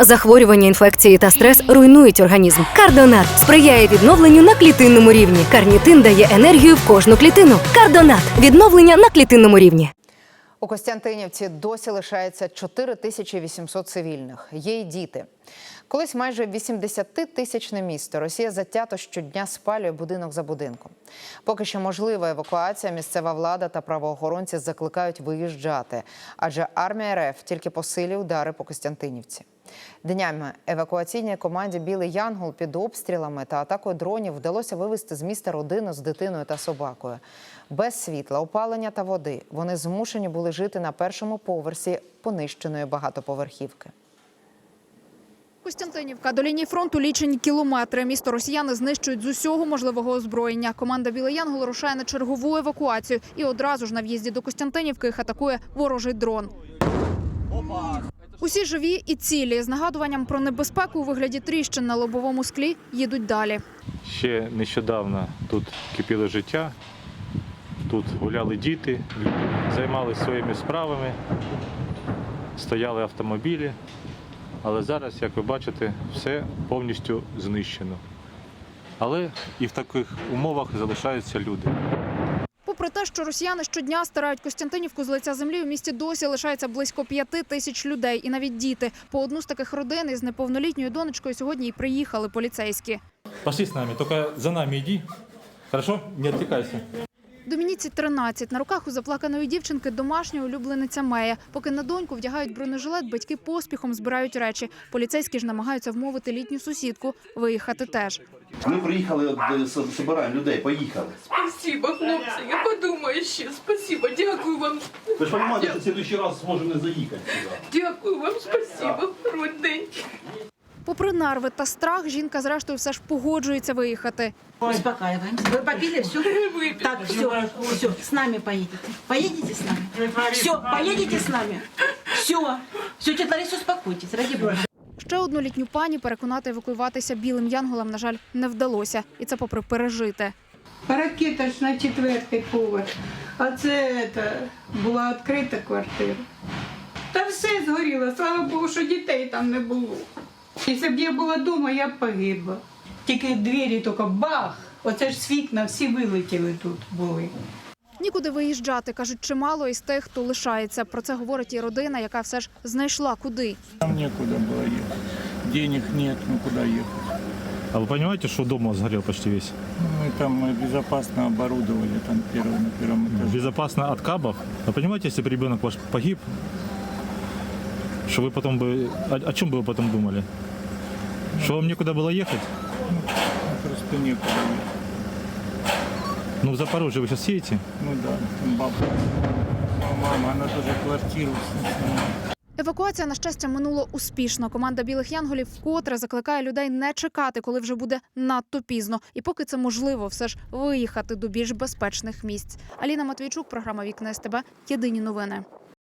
Захворювання, інфекції та стрес руйнують організм. Кардонат сприяє відновленню на клітинному рівні. Карнітин дає енергію в кожну клітину. Кардонат відновлення на клітинному рівні. У Костянтинівці досі лишається 4800 цивільних. Є й діти. Колись майже 80-тисячне місто Росія затято щодня спалює будинок за будинком. Поки що можлива евакуація, місцева влада та правоохоронці закликають виїжджати, адже армія РФ тільки посилює удари по Костянтинівці. Днями евакуаційній команді Білий Янгол під обстрілами та атакою дронів вдалося вивезти з міста родину з дитиною та собакою. Без світла, опалення та води вони змушені були жити на першому поверсі понищеної багатоповерхівки. Костянтинівка до лінії фронту лічені кілометри. Місто росіяни знищують з усього можливого озброєння. Команда Білий Янгол рушає на чергову евакуацію і одразу ж на в'їзді до Костянтинівки їх атакує ворожий дрон. Усі живі і цілі з нагадуванням про небезпеку у вигляді тріщин на лобовому склі їдуть далі. Ще нещодавно тут кипіло життя, тут гуляли діти, займалися своїми справами, стояли автомобілі. Але зараз, як ви бачите, все повністю знищено. Але і в таких умовах залишаються люди. Попри те, що росіяни щодня стирають Костянтинівку з лиця землі, у місті досі лишається близько п'яти тисяч людей, і навіть діти. По одну з таких родин із неповнолітньою донечкою сьогодні і приїхали поліцейські. Пошли з нами, тільки за нами йди. Хорошо? Не відвлекайся. Домініці 13. На руках у заплаканої дівчинки домашня улюблениця Мея. Поки на доньку вдягають бронежилет, батьки поспіхом збирають речі. Поліцейські ж намагаються вмовити літню сусідку виїхати теж. Ми приїхали, от, е, людей, поїхали. Спасибо, хлопці. Я подумаю ще. Спасибо, дякую вам. Ви ж розумієте, що в следующий раз зможемо не заїхати сюди. Дякую вам, спасибо. Родний. Попри нарви та страх, жінка зрештою все ж погоджується виїхати. Успокаиваемся. Вы попили все? Так, все, все, с нами поедете. Поедете с нами? Все, поедете с нами? Все. Все, тетя Лариса, успокойтесь, ради бога. Ще одну літню пані переконати евакуюватися білим янголам, на жаль, не вдалося. І це попри пережити. Ракета ж на четвертий поверх. А це це, була відкрита квартира. Та все згоріло, слава Богу, що дітей там не було. Якщо б я була вдома, я б погибла. Тільки двері тільки бах! Оце ж з вікна всі вилетіли тут були. Нікуди виїжджати, кажуть, чимало із тих, хто лишається. Про це говорить і родина, яка все ж знайшла куди. Нам некуда было ехать. Денег нет, ну куда ехать? А ви розумієте, що дом згорів почти весь? Ну, Мы там э, безопасно оборудовали там первый, на первом этаже. Безопасно от кабов. Вы понимаете, если бы ребенок ваш погиб, что вы потом бы... О, о чем бы вы потом думали? Что вам некуда было ехать? Ну, Просто некуда. Ну, в Запорожье вы сейчас едете? Ну да. Ну, мама, она тоже квартиру. Евакуація, на щастя, минуло успішно. Команда білих янголів вкотре закликає людей не чекати, коли вже буде надто пізно. І поки це можливо, все ж виїхати до більш безпечних місць. Аліна Матвійчук, програма Вікна СТБ. Єдині новини.